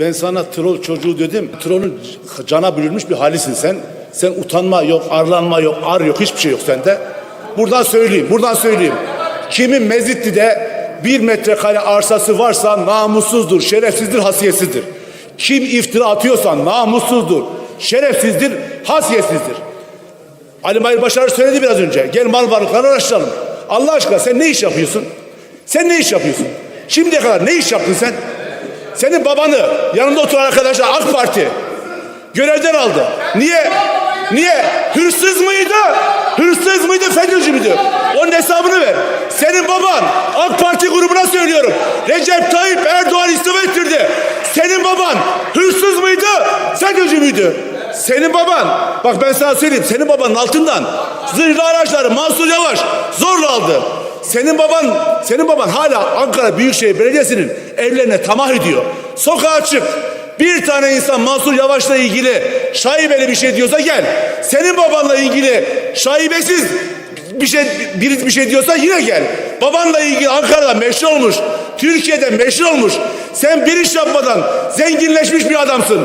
Ben sana troll çocuğu dedim. Trollün cana bürünmüş bir halisin sen. Sen utanma yok, arlanma yok, ar yok, hiçbir şey yok sende. Buradan söyleyeyim, buradan söyleyeyim. Kimin Mezitli'de bir metrekare arsası varsa namussuzdur, şerefsizdir, hasiyetsizdir. Kim iftira atıyorsa namussuzdur, şerefsizdir, hasiyetsizdir. Ali Mahir Başar söyledi biraz önce. Gel mal varlıklarını araştıralım. Allah aşkına sen ne iş yapıyorsun? Sen ne iş yapıyorsun? Şimdiye kadar ne iş yaptın sen? Senin babanı yanında oturan arkadaşlar AK Parti görevden aldı. Niye? Niye? Hırsız mıydı? Hırsız mıydı? FETÖ'cü müydü? Onun hesabını ver. Senin baban AK Parti grubuna söylüyorum. Recep Tayyip Erdoğan istifa ettirdi. Senin baban hırsız mıydı? FETÖ'cü müydü? Senin baban, bak ben sana söyleyeyim, senin babanın altından zırhlı araçları Mansur Yavaş zorla aldı. Senin baban, senin baban hala Ankara Büyükşehir Belediyesi'nin evlerine tamah ediyor. Sokağa çık. Bir tane insan Mansur Yavaş'la ilgili şaibeli bir şey diyorsa gel. Senin babanla ilgili şaibesiz bir şey biri bir şey diyorsa yine gel. Babanla ilgili Ankara'da meşhur olmuş. Türkiye'de meşhur olmuş. Sen bir iş yapmadan zenginleşmiş bir adamsın.